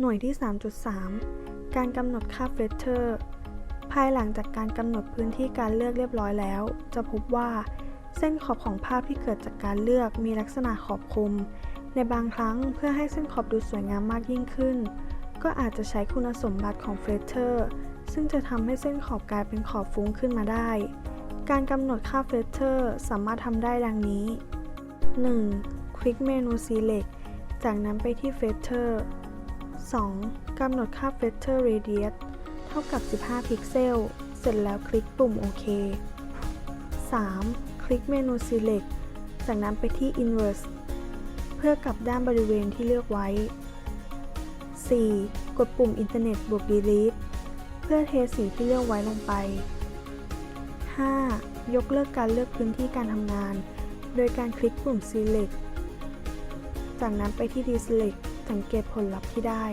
หน่วยที่ 3.3 การกำหนดค่าเฟรเทอร์ ภายหลังจากการกำหนดพื้นที่การเลือกเรียบร้อยแล้ว จะพบว่า เส้นขอบของภาพที่เกิดจากการเลือกมีลักษณะขอบคม ในบางครั้งเพื่อให้เส้นขอบดูสวยงามมากยิ่งขึ้น ก็อาจจะใช้คุณสมบัติของเฟรเทอร์ซึ่งจะทำให้เส้นขอบกลายเป็นขอบฟุ้งขึ้นมาได้ การกำหนดค่าเฟรเทอร์สามารถทำได้ดังนี้ 1. คลิกเมนู Select จากนั้นไปที่ Feather 2. กำหนดค่า Feather Radius เท่ากับ 15 พิกเซล เสร็จแล้วคลิกปุ่มโอเค 3. คลิกเมนู Select จากนั้นไปที่ Inverse เพื่อกลับด้านบริเวณที่เลือกไว้ 4. กดปุ่ม Internet บวก Delete เพื่อเทสีที่เลือกไว้ลงไป 5. ยกเลิกการเลือกพื้นที่การทำงาน โดยการคลิกปุ่ม Select จากนั้นไปที่ Deselect สังเกตผลลัพธ์ที่ได้